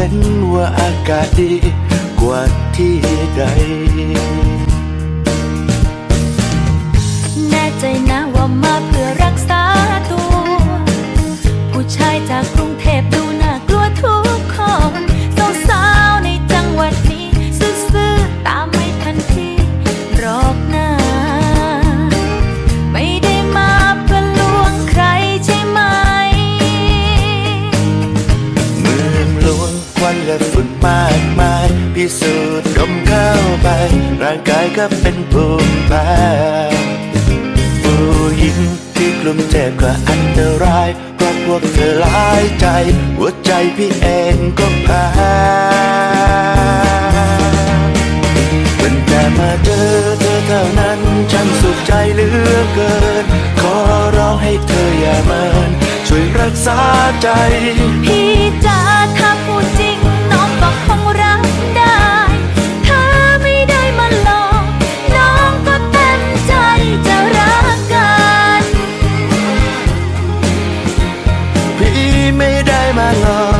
ห็นว่าอากาศดีกว่าที่ใด แน่ใจนะว่ามาเพื่อรักษาตัว ผู้ชายจากกรุง สูจน์ดมเข้าไป ร่างกายก็เป็นภูมิแพ้ผู้หญิงที่กลุ่มเจ็บก็อันตรายเพราะพวกเธอหลายใจ หัวใจพี่เองก็แพ้ตั้งแต่มาเจอเธอเท่านั้นฉันสุขใจเหลือเกิน ขอร้องให้เธออย่าเมินช่วยรักษาใจพี่ ไม่ได้มาหลอก